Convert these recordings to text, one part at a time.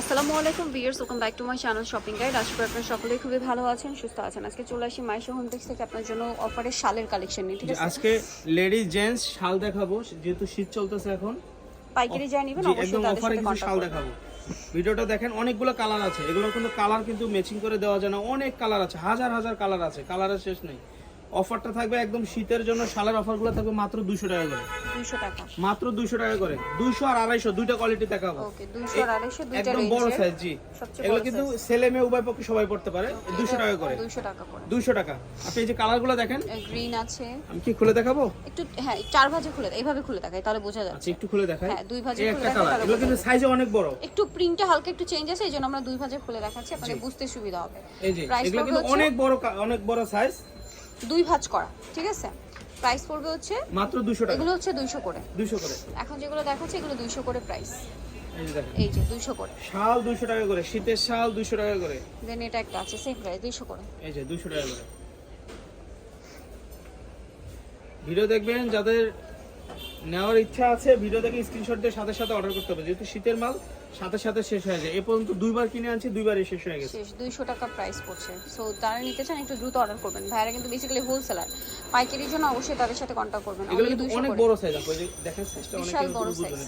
আসসালামু আলাইকুম viewers welcome back to my channel shopping guide. আশা করি আপনারা সকলেই খুবই ভালো আছেন সুস্থ আছেন। আজকে চলে আসি মাইশো হোম টেক্স থেকে আপনার জন্য অফারের শালের কালেকশন নিয়ে ঠিক আছে? আজকে লেডিস জেন্টস শাল দেখাবো যেহেতু শীত চলতেছে এখন। পাইকারি যা নেবেন অবশ্যই তাদের অফারে সাথে কিছু শাল দেখাবো। ভিডিওটা দেখেন অনেকগুলো কালার আছে। এগুলোর কিন্তু কালার কিন্তু ম্যাচিং করে দেওয়া যায় না অনেক কালার আছে হাজার হাজার কালার আছে কালারের শেষ নেই। অফারটা থাকবে একদম শীতের জন্য শালের অফারগুলো থাকবে মাত্র দুশো টাকা করে। দুইশো টাকা। মাত্র দুশো টাকা করে। দুইশো আর আড়াইশো দুইটা কোয়ালিটি দেখাবো। ওকে দুইশো আর আড়াইশো দুইটা একদম বড় সাইজ জি। এগুলো কিন্তু ছেলে মেয়ে উভয় পক্ষে সবাই পড়তে পারে। দুশো টাকা করে। দুইশো টাকা করে। দুইশো টাকা। আপনি এই যে কালারগুলো দেখেন। গ্রিন আছে। আমি কি খুলে দেখাবো? একটু হ্যাঁ চার ভাজে খুলে এইভাবে খুলে দেখাই তাহলে বোঝা যাচ্ছে। আচ্ছা একটু খুলে দেখাই। হ্যাঁ, দুই ভাঁজে খুলে দেখাই, এগুলো কিন্তু সাইজে অনেক বড়। একটু প্রিন্টটা হালকা একটু চেঞ্জ আছে এই জন্য আমরা দুই ভাজে খুলে দেখাচ্ছি আপনাদের বুঝতে সুবিধা হবে। এই যে এগুলো কিন্তু অনেক বড় অনেক বড় সাইজ দুই ভাঁজ করা ঠিক আছে? প্রাইস পড়বে হচ্ছে মাত্র 200 টাকা। এগুলো হচ্ছে দুইশো করে। 200 করে। এখন যেগুলো দেখাচ্ছে এগুলো দুইশো করে প্রাইস এই যে দেখেন। এই যে দুইশো করে। শাল 200 টাকা করে শীতের শাল 200 টাকা করে। দেন এটা একটা আছে সেম প্রাইস দুইশো করে। এই যে 200 টাকা করে। ভিডিও দেখবেন যাদের নেওয়ার ইচ্ছা আছে ভিডিও দেখে স্ক্রিনশট দিয়ে সাথে সাথে অর্ডার করতে হবে। যেহেতু শীতের মাল সাথে সাথে শেষ হয়ে যায়। এ পর্যন্ত দুইবার কিনে আনছি দুইবারই শেষ হয়ে গেছে। শেষ দুইশো টাকা প্রাইস পড়ছে। সো যারা নিতে চান একটু দ্রুত অর্ডার করবেন। ভাইরা কিন্তু বেসিক্যালি হোলসেলার পাইকারির জন্য অবশ্যই তাদের সাথে কন্ট্যাক্ট করবেন। এগুলো কিন্তু অনেক বড় সাইজ আপনি দেখেন সাইজটা অনেক বড় সাইজ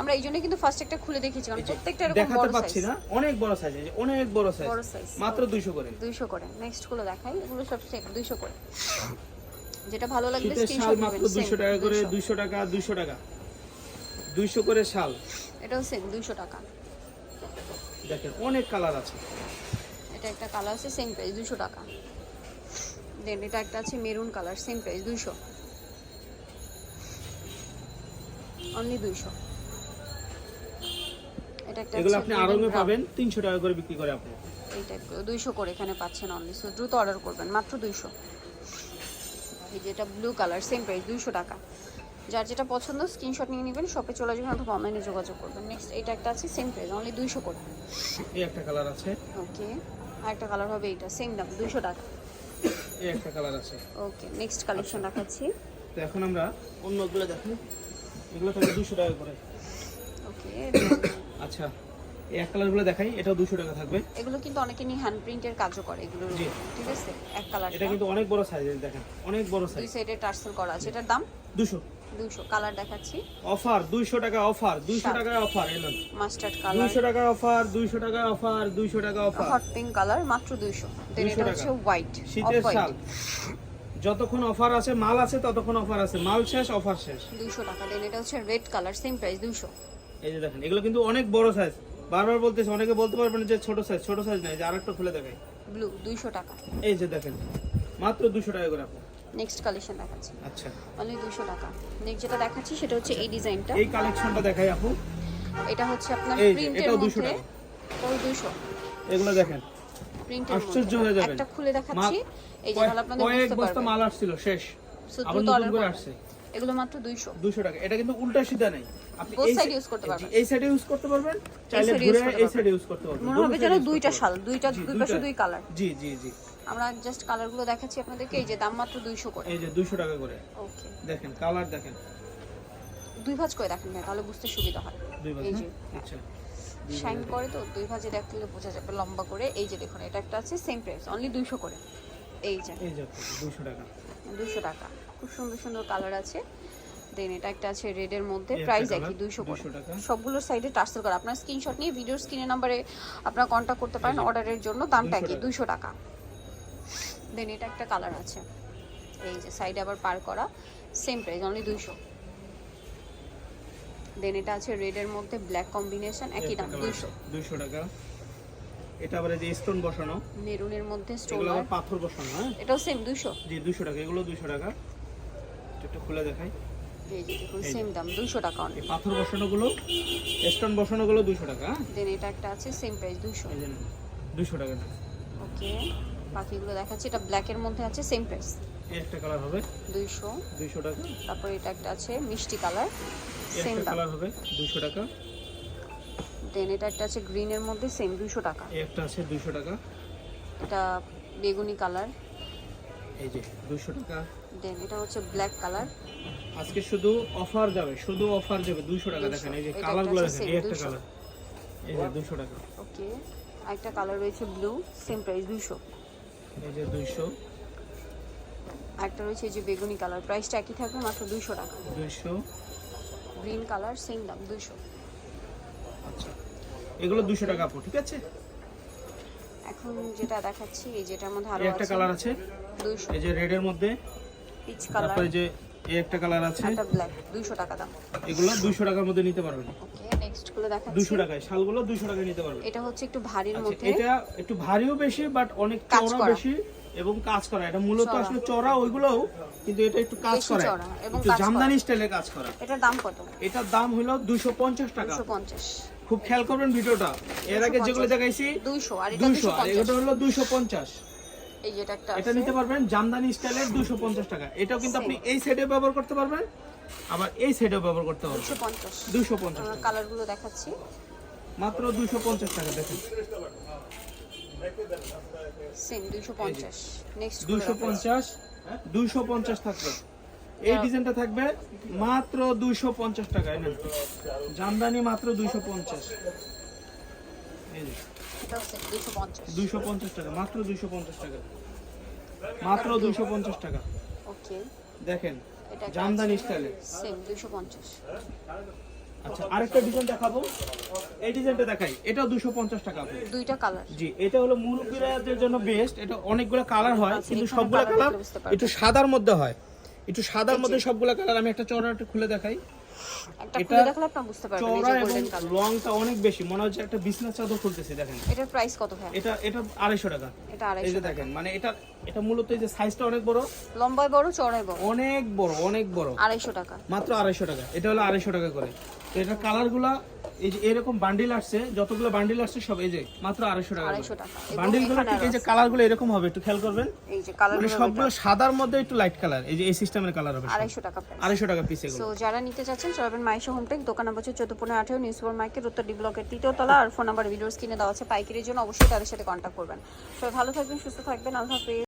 আমরা এই জন্য কিন্তু ফার্স্ট একটা খুলে দেখেছি কারণ প্রত্যেকটা এরকম বড় সাইজ না। অনেক বড় সাইজ অনেক বড় সাইজ মাত্র দুইশো করে। দুইশো করে। নেক্সটগুলো দেখাই। এগুলো সব সেম দুইশো করে। যেটা ভালো লাগবে শাল স্ক্রিনশট মাত্র নেবেন দুইশো টাকা করে দুইশো। টাকা দুইশো টাকা। দুইশো করে শাল। এটাও সেম দুইশো টাকা। দেখেন অনেক কালার আছে। এটা একটা কালার আছে সেম প্রাইস দুশো টাকা। দেন এটা একটা আছে মেরুন কালার সেম প্রাইস দুইশো। অনলি দুইশো। এটা একটা এগুলো আপনি brown। পাবেন তিনশো টাকা করে বিক্রি করে আপনি। এই টাইপগুলো দুইশো করে এখানে পাচ্ছেন অনলি সো দ্রুত অর্ডার করবেন মাত্র দুইশো। এই যেটা ব্লু কালার সেম প্রাইস দুইশো টাকা। যার যেটা পছন্দ স্ক্রিনশট নিয়ে নেবেন শপে চলে যাবেন অথবা অনলাইনে যোগাযোগ করবেন। নেক্সট এটা একটা আছে সেম প্রাইস অনলি দুইশো করে। এই একটা কালার আছে। ওকে আর একটা কালার হবে এইটা সেম দাম দুইশো টাকা। এই একটা কালার আছে। ওকে নেক্সট কালেকশন দেখাচ্ছি। তো এখন আমরা অন্যগুলো দেখি। এগুলো থাকবে দুশো টাকা করে। ওকে আচ্ছা। এক কালারগুলো দেখাই এটাও দুশো টাকা থাকবে। এগুলো কিন্তু অনেকে নিয়ে হ্যান্ড প্রিন্টের কাজও করে এগুলোর জি। ঠিক আছে? এক কালার এটা কিন্তু অনেক বড় সাইজ দেখেন অনেক বড় দুই সাইজ সাইডে টার্সেল করা আছে। এটার দাম? দুশো দুশো কালার দেখাচ্ছি। অফার দুইশো টাকা অফার দুইশো সাত। টাকা অফার এলাম মাস্টার্ড কালার দুইশো টাকা অফার দুইশো টাকা অফার দুইশো টাকা অফার হট পিঙ্ক কালার মাত্র দুইশো। দেন 200 এটা হচ্ছে হোয়াইট শীতের শাল। যতক্ষণ অফার আছে মাল আছে ততক্ষণ অফার আছে। মাল শেষ অফার শেষ। দুইশো টাকা। দেন এটা হচ্ছে রেড কালার সেম প্রাইস দুইশো। এই যে দেখেন এগুলো কিন্তু অনেক বড় সাইজ বারবার বলতেছে অনেকে বলতে পারবেন যে ছোট সাইজ ছোট সাইজ নাই যে আরেকটা খুলে দেখাই ব্লু দুইশো টাকা। এই যে দেখেন মাত্র দুশো টাকা করে আপু। নেক্সট কালেকশন দেখাচ্ছি। আচ্ছা। অনলি দুইশো টাকা। নেক্সট যেটা দেখাচ্ছি সেটা হচ্ছে এই ডিজাইনটা। এই কালেকশনটা দেখাই আপু। এটা হচ্ছে আপনার প্রিন্টের এটাও 200 টাকা। ওই দুইশো। এগুলো দেখেন প্রিন্টের আশ্চর্য হয়ে যাবেন। একটা খুলে দেখাচ্ছি। এই যে তাহলে আপনাদের কয়েক বস্তা মাল আসছিল শেষ। আবার নতুন করে। আসছে। এগুলো মাত্র দুইশো। দুশো টাকা। এটা কিন্তু উল্টা সিধা নেই। আপনি এই side- use করতে পারবেন। এই সাইডে ইউজ করতে পারবেন চাইলে ঘুরে এই। সাইডে ইউজ করতে পারবেন। মনে হবে যেন দুইটা শাল দুইটা দুই পাশে দুই কালার জি জি জি। আমরা জাস্ট কালারগুলো দেখাচ্ছি আপনাদেরকে। এই যে দাম মাত্র দুইশো করে। এই যে দুশো টাকা করে। ওকে দেখেন কালার দেখেন। দুই ভাঁজ করে দেখেন ভাই তাহলে বুঝতে সুবিধা হয়। দুই বার এই যে। আচ্ছা। শাইন করে তো দুই ভাঁজে দেখলে বোঝা যাবে লম্বা করে। এই যে দেখুন এটা একটা আছে সেম প্রাইস অনলি দুইশো করে। এই যে। এই যে দুশো টাকা। দুশো টাকা। খুব সুন্দর সুন্দর কালার আছে। দেন এটা একটা আছে রেডের মধ্যে প্রাইস একই দুইশো 200 টাকা। সবগুলোর সাইডে টার্সেল করা। আপনার স্ক্রিনশট নিয়ে ভিডিওর স্ক্রিনের নাম্বারে আপনারা কন্ট্যাক্ট করতে পারেন অর্ডারের জন্য দামটা 200 টাকা। দুইশো টাকা। দেন এটা একটা কালার আছে। এই যে সাইডে আবার পার করা সেম প্রাইস অনলি দুইশো। দেন এটা আছে রেডের মধ্যে ব্ল্যাক কম্বিনেশন একই দাম দুইশো। দুশো টাকা। এটা আবার এই যে স্টোন বসানো। মেরুনের মধ্যে স্টোন আবার পাথর বসানো হ্যাঁ? এটাও সেম দুইশো। জি দুশো টাকা এগুলো দুশো টাকা। একটু খুলে দেখাই। এই যে দেখুন সেম দাম দুইশো টাকা অনলি পাথর বসানোগুলো স্টোন বসানোগুলো দুশো টাকা হ্যাঁ? দেন এটা একটা আছে সেম প্রাইস দুইশো। এই যে দুশো টাকা ওকে বাকিগুলো দেখাচ্ছি এটা ব্ল্যাকের মধ্যে আছে সেম প্রাইস একটা কালার হবে দুইশো। দুইশো টাকা। তারপর এটা একটা আছে মিষ্টি কালার সেম দাম। কালার হবে দুশো টাকা। দেন এটা একটা আছে গ্রিনের মধ্যে সেম দুইশো টাকা। একটা আছে দুশো টাকা। এটা বেগুনি কালার এই যে দুশো টাকা। দেন এটা হচ্ছে ব্ল্যাক কালার আজকে শুধু অফার যাবে শুধু অফার যাবে দুশো টাকা 200 দেখেন এই যে কালারগুলো দেখেন এই একটা কালার এই যে দুশো টাকা। ওকে একটা কালার রয়েছে ব্লু সেম প্রাইস দুইশো। এই যে দুইশো। একটা রয়েছে এই যে বেগুনি কালার প্রাইসটা একই থাকবে মাত্র দুইশো টাকা। দুইশো। গ্রিন কালার সেম দাম দুইশো। আচ্ছা এগুলো দুশো টাকা আপু ঠিক আছে? এখন যেটা দেখাচ্ছি এই যেটার মধ্যে আরও একটা কালার আছে? দুইশো। এই যে রেডের মধ্যে? পিচ কালার তারপরে যে এই একটা কালার আছে একটা ব্ল্যাক 200 টাকা দাম। এগুলো 200 টাকার মধ্যে নিতে পারবেন। ওকে নেক্সটগুলো দেখাচ্ছি। 200 টাকায় শালগুলো 200 টাকায় নিতে পারবেন। এটা হচ্ছে একটু ভারীর আচ্ছা, মধ্যে। এটা একটু ভারীও বেশি বাট অনেক চওড়া বেশি এবং কাজ করা। এটা মূলত আসলে চড়া ওইগুলোও কিন্তু এটা একটু কাজ করা। একটু জামদানি স্টাইলে কাজ করা। এটার দাম কত? এটার দাম হলো 250 টাকা। 250 খুব খেয়াল করবেন ভিডিওটা। এর আগে যেগুলো দেখাইছি 200 আর এটা 250 এটা হলো 250 এই যে এটা একটা এটা নিতে পারবেন জামদানি স্টাইলের 250 টাকা। এটাও কিন্তু আপনি এই সাইডে ব্যবহার করতে পারবেন আবার এই সাইডেও ব্যবহার করতে পারবেন। 250 250 কালারগুলো দেখাচ্ছি। মাত্র 250 টাকা দেখেন। সেম 250 নেক্সট 250 250 থাকবে। এই ডিজাইনটা থাকবে মাত্র 250 টাকা জামদানি মাত্র 250 দুইশো পঞ্চাশ। টাকা মাত্র দুইশো পঞ্চাশ টাকা। মাত্র দুইশো পঞ্চাশ টাকা। ওকে। দেখেন জামদানি স্টাইলে সেম দুইশো পঞ্চাশ। আচ্ছা আরেকটা ডিজাইন দেখাবো। এই ডিজাইনটা দেখাই। এটাও দুশো পঞ্চাশ টাকা দুইটা কালার জি এটা হলো মুরব্বীরাদের জন্য বেস্ট এটা অনেকগুলো কালার হয় আচ্ছা, কিন্তু সবগুলো কালার। একটু সাদার মধ্যে হয়। একটু সাদার মধ্যে সবগুলো কালার আমি একটা চড়া খুলে দেখাই। একটা খুলে দেখলে আপনি বুঝতে পারবেন এই যে গোল্ডেন কালার লংটা অনেক বেশি। মনে হচ্ছে একটা বিছনা চাদর খুলতেছি দেখেন। এটার প্রাইস কত ভাই এটা এটা আড়াইশো টাকা। এটা এই যে দেখেন মানে এটা এটা মূলত এই যে সাইজটা অনেক বড়। লম্বায় বড় চড়াই বড়? অনেক বড় অনেক বড়। আড়াইশো টাকা। মাত্র আড়াইশো টাকা। এটা হলো আড়াইশো টাকা করে। তো এটার কালারগুলা এই যে এরকম বান্ডিল আসছে যতগুলো বান্ডিল আসছে সব এই যে মাত্র আড়াইশো টাকা বান্ডিলগুলো ঠিক এই যে কালারগুলো এরকম হবে একটু খেয়াল করবেন। এই যে কালার মানে সবগুলো সাদার মধ্যে একটু লাইট কালার এই যে এই সিস্টেমের কালার হবে। আড়াইশো টাকা আড়াইশো টাকা পিস এগুলো। সো যারা নিতে চাচ্ছেন চলবেন মাইশো হোমটেক দোকান নম্বর চোদ্দ পনেরো আঠেরো নিউজ সুপার মার্কেট উত্তর ডি ব্লকের তৃতীয় তলা আর ফোন নাম্বার ভিডিওস কিনে দেওয়া আছে পাইকারির জন্য। অবশ্যই তাদের সাথে কন্ট্যাক্ট করবেন। সবাই ভালো থাকবেন সুস্থ থাকবেন আল্লাহ হাফেজ।